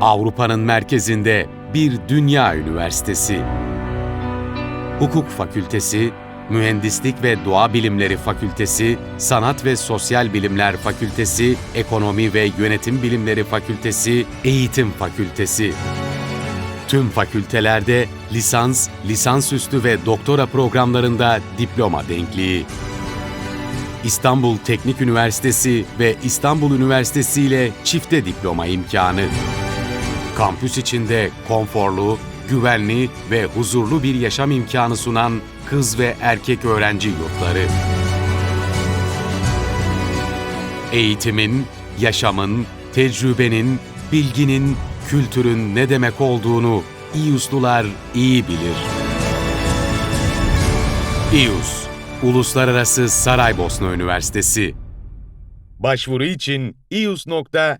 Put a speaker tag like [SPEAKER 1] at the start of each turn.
[SPEAKER 1] Avrupa'nın merkezinde bir dünya üniversitesi. Hukuk Fakültesi, Mühendislik ve Doğa Bilimleri Fakültesi, Sanat ve Sosyal Bilimler Fakültesi, Ekonomi ve Yönetim Bilimleri Fakültesi, Eğitim Fakültesi. Tüm fakültelerde lisans, lisansüstü ve doktora programlarında diploma denkliği. İstanbul Teknik Üniversitesi ve İstanbul Üniversitesi ile çifte diploma imkanı. Kampüs içinde konforlu, güvenli ve huzurlu bir yaşam imkanı sunan kız ve erkek öğrenci yurtları. Eğitimin, yaşamın, tecrübenin, bilginin, kültürün ne demek olduğunu İYUSlular iyi bilir. İYUS, Uluslararası Saraybosna Üniversitesi.
[SPEAKER 2] Başvuru için ius.edu.tr